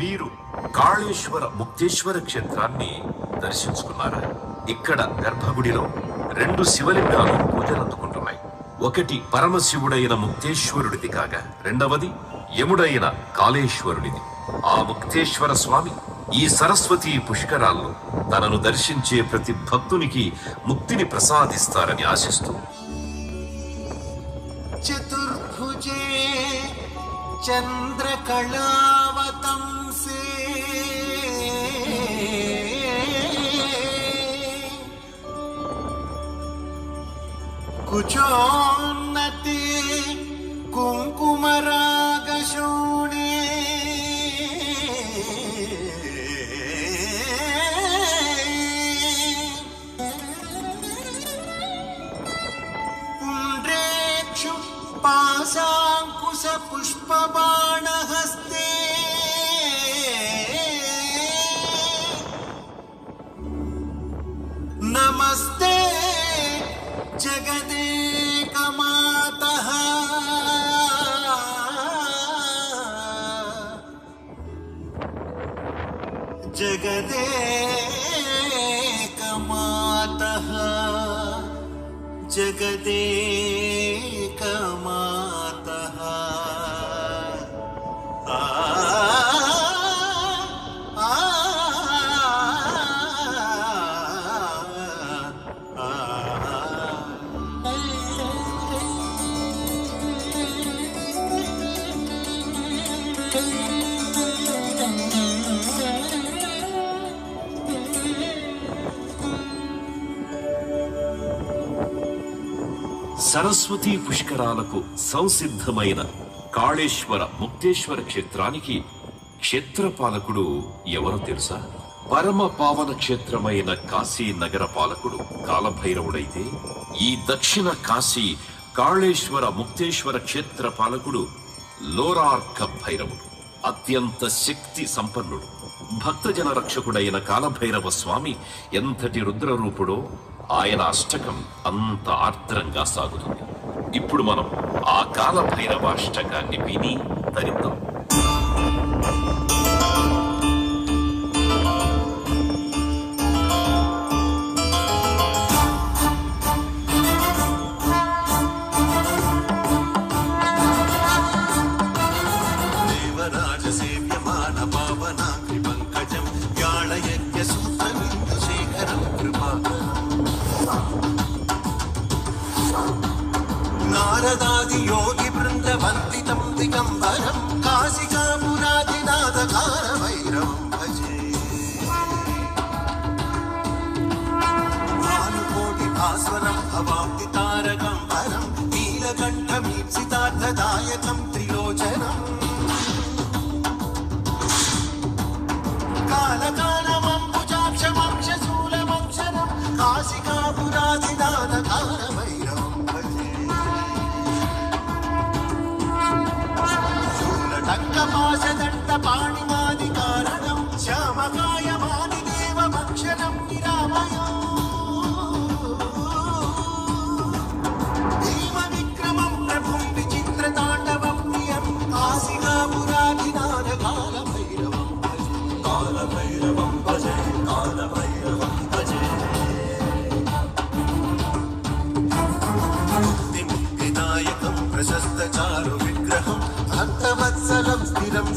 మీరు కాళేశ్వర ముక్తేశ్వర క్షేత్రాన్ని దర్శించుకున్నారా? ఇక్కడ గర్భగుడిలో రెండు శివలింగాలు పూజలందుకుంటున్నాయి. ఒకటి పరమశివుడైన ముక్తేశ్వరుడిది కాగా రెండవది యముడైన కాళేశ్వరుడిది. ఆ ముక్తేశ్వర స్వామి ఈ సరస్వతి పుష్కరాల్లో తనను దర్శించే ప్రతి భక్తునికి ముక్తిని ప్రసాదిస్తారని ఆశిస్తూ. चतुर्भुजे चन्द्रकलावतंसे कुचोन्नते कुङ्कुमरागशोणे पुण्ड्रेक्षु पाशाङ्कुश సరస్వతి పుష్కరాలకు సంసిద్ధమైన కాళేశ్వర ముక్తేశ్వర క్షేత్రానికి క్షేత్రపాలకుడు ఎవరో తెలుసా? పరమ పావన క్షేత్రమైన కాశీ నగర పాలకుడు కాలభైరవుడైతే ఈ దక్షిణ కాశీ కాళేశ్వర ముక్తేశ్వర క్షేత్ర పాలకుడు లోరార్క భైరవుడు. అత్యంత శక్తి సంపన్నుడు. భక్తజన రక్షకుడైన కాలభైరవ స్వామి ఎంతటి రుద్రరూపుడో ఆయన అష్టకం అంత ఆర్ద్రంగా సాగుతుంది. ఇప్పుడు మనం ఆ కాల భైరవ అష్టకాన్ని విని తరిద్దాం కంఠమీప్సితార్థదాయకం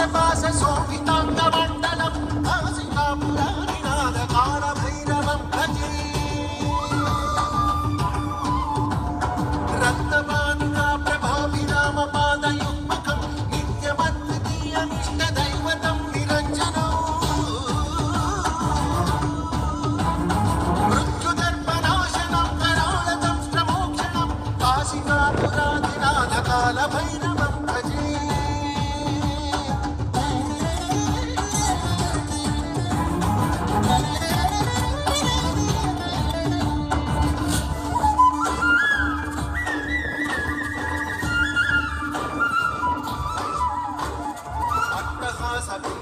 se basa sobre tal.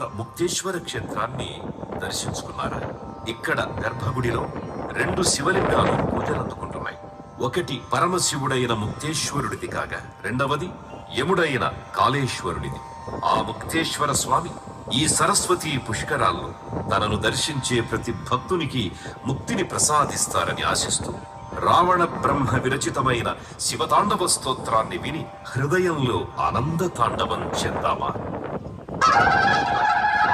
Mukteshwara Mukteshwara క్షేత్రాన్ని దర్శించుకున్నారా? ఇక్కడ గర్భగుడిలో రెండు శివలింగాలు పూజలందుకుంటున్నాయి. ఒకటి పరమశివుడైన ముక్తేశ్వరుడిది కాగా రెండవది యముడైన కాళేశ్వరుడిది. ఆ ముక్తేశ్వర స్వామి ఈ సరస్వతి పుష్కరాల్లో తనను దర్శించే ప్రతి భక్తునికి ముక్తిని ప్రసాదిస్తారని ఆశిస్తూ రావణ బ్రహ్మ విరచితమైన శివతాండవ స్తోత్రాన్ని విని హృదయంలో ఆనంద తాండవం చెందామా?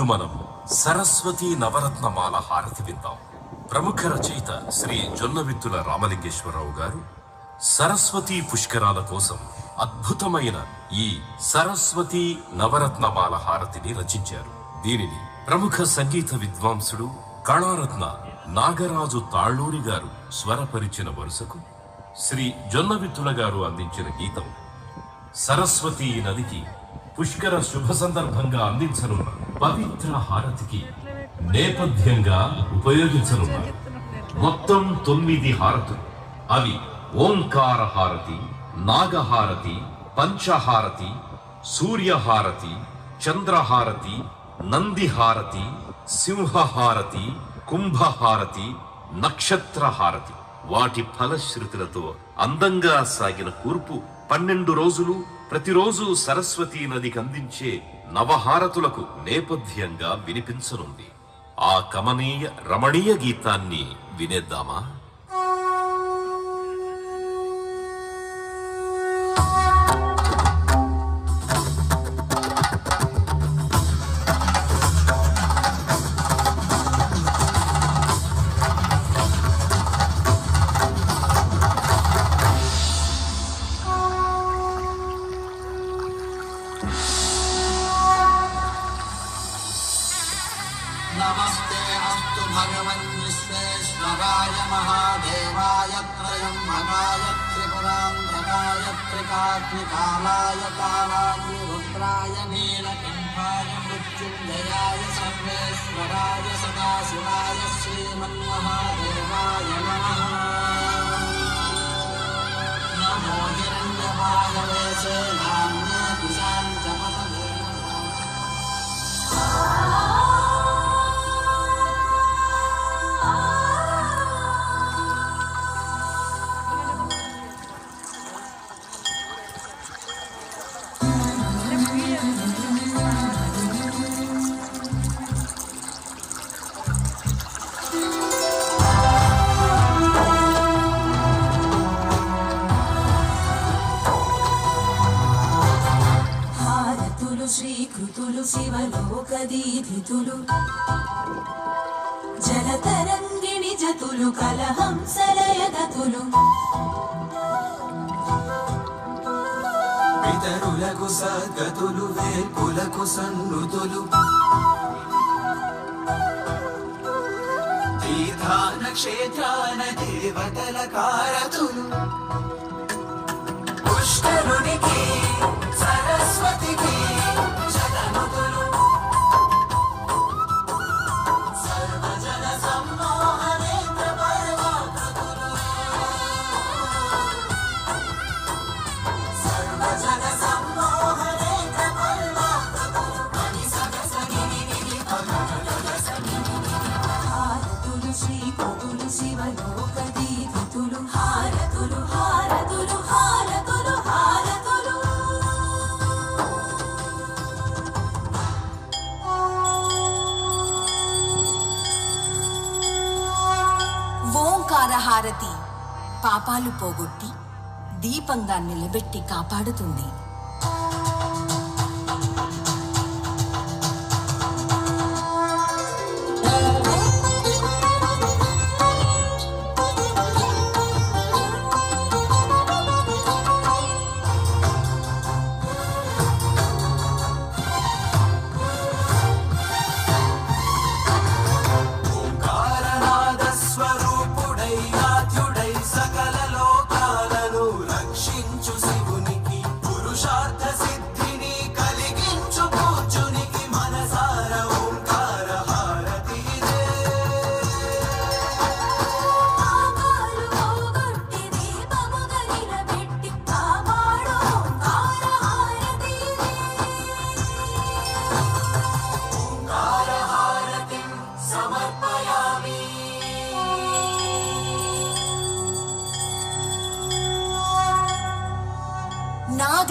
ఇప్పుడు మనం సరస్వతి నవరత్నమాల హారతి విందాం. ప్రముఖ రచయిత శ్రీ జొన్నవిత్తుల రామలింగేశ్వరరావు గారు సరస్వతి పుష్కరాల కోసం అద్భుతమైన ఈ సరస్వతి నవరత్నమాల హారతిని రచించారు. దీనిని ప్రముఖ సంగీత విద్వాంసుడు కళారత్న నాగరాజు తాళ్ళూరి గారు స్వరపరిచిన వరుసకు శ్రీ జొన్నవిత్తుల గారు అందించిన గీతం సరస్వతి నదికి పుష్కర శుభ సందర్భంగా అందించనున్న పవిత్ర హారతికి నేపథ్యంగా ఉపయోగించనున్నారు మొత్తం తొమ్మిది హారతులు. అవి ఓంకార హారతి నాగహారతి పంచహారతి సూర్యహారతి చంద్రహారతి నందిహారతి సింహహారతి కుంభహారతి నక్షత్రహారతి. వాటి ఫలశ్రుతులతో అందంగా సాగిన కూర్పు పన్నెండు రోజులు ప్రతిరోజు సరస్వతీ నదికి అందించే నవహారతులకు నేపథ్యంగా వినిపించనుంది. ఆ కమనీయ రమణీయ గీతాన్ని వినేద్దామా? अस्तु भगवन् विश्वेश्वराय महादेवाय त्रयम्बकाय त्रिपुरान्धकाय त्रिकाग्निकालाय कालाय रुद्राय नीलकण्ठाय मृत्युञ्जयाय सर्वेश्वराय सदाशिवाय श्रीमन्महादेवाय नमः। नमो हिरण्यवाय वेशे नाम्ने दिशां च జలతరంగిణి కలహంసల కలహంసలయగతులు పితరులకు సద్గతులు వేల్పులకు సన్నుతులు. తీర్థాన క్షేత్రాన దేవతల కారతులు. పుష్కరునికి సరస్వతికి పాపాలు పోగొట్టి దీపంగా నిలబెట్టి కాపాడుతుంది.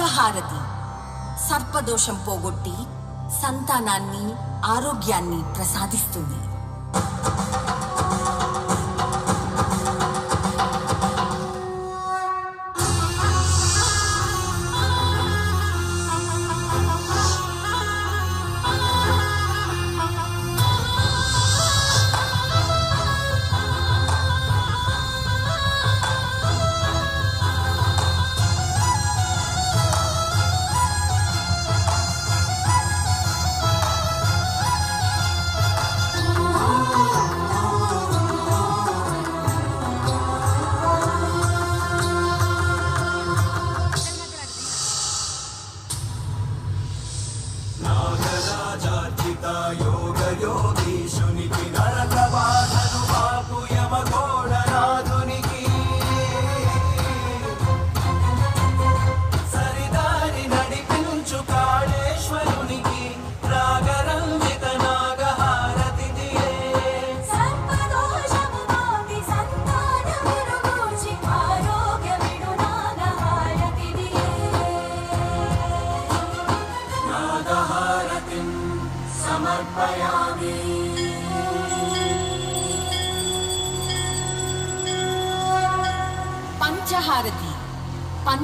నాగహారతి సర్పదోషం పోగొట్టి సంతానాన్ని ఆరోగ్యాన్ని ప్రసాదిస్తుంది.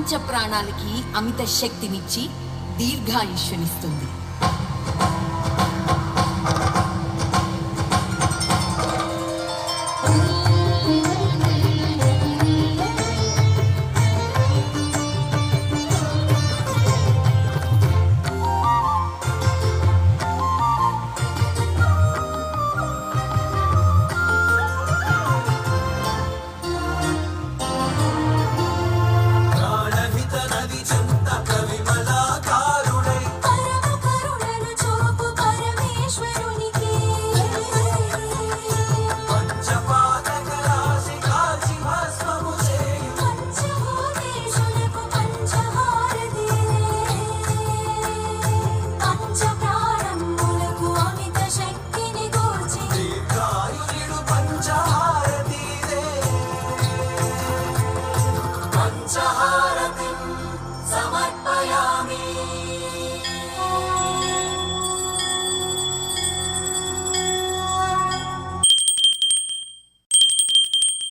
పంచ ప్రాణాలకి అమిత శక్తినిచ్చి దీర్ఘాయుష్యునిస్తుంది.